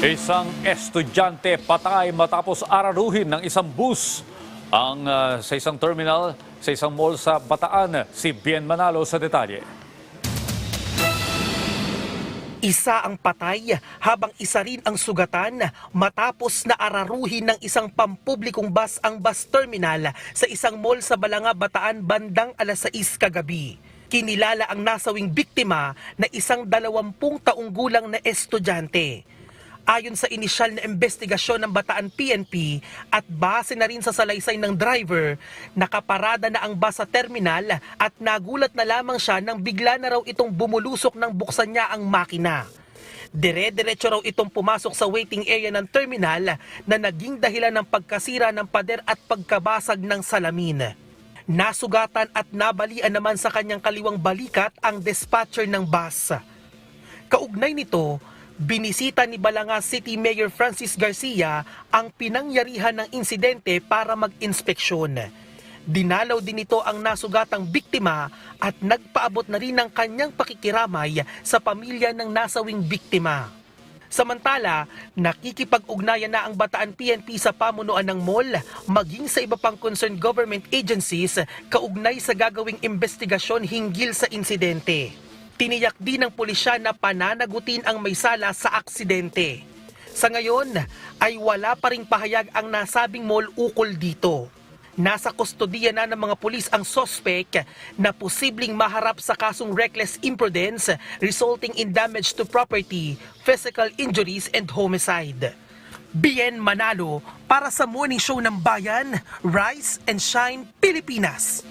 Isang estudyante patay matapos araruhin ng isang bus ang ah, sa isang terminal sa isang mall sa Bataan. Si Bien Manalo sa detalye. Isa ang patay habang isa rin ang sugatan matapos na araruhin ng isang pampublikong bus ang bus terminal sa isang mall sa Balanga, Bataan bandang alas 6 kagabi. Kinilala ang nasawing biktima na isang dalawampung taong gulang na estudyante. Ayon sa inisyal na investigasyon ng Bataan PNP at base na rin sa salaysay ng driver, nakaparada na ang bus sa terminal at nagulat na lamang siya nang bigla na raw itong bumulusok nang buksan niya ang makina. Dire-diretso raw itong pumasok sa waiting area ng terminal na naging dahilan ng pagkasira ng pader at pagkabasag ng salamin. Nasugatan at nabalian naman sa kanyang kaliwang balikat ang dispatcher ng bus. Kaugnay nito, binisita ni Balanga City Mayor Francis Garcia ang pinangyarihan ng insidente para mag-inspeksyon. Dinalaw din nito ang nasugatang biktima at nagpaabot na rin ng kanyang pakikiramay sa pamilya ng nasawing biktima. Samantala, nakikipag-ugnayan na ang Bataan PNP sa pamunuan ng mall maging sa iba pang concerned government agencies kaugnay sa gagawing investigasyon hinggil sa insidente. Tiniyak din ng pulisya na pananagutin ang may sala sa aksidente. Sa ngayon ay wala pa ring pahayag ang nasabing mall ukol dito. Nasa kustodiya na ng mga pulis ang sospek na posibleng maharap sa kasong reckless imprudence resulting in damage to property, physical injuries and homicide. Bien Manalo para sa Morning Show ng Bayan, Rise and Shine Pilipinas.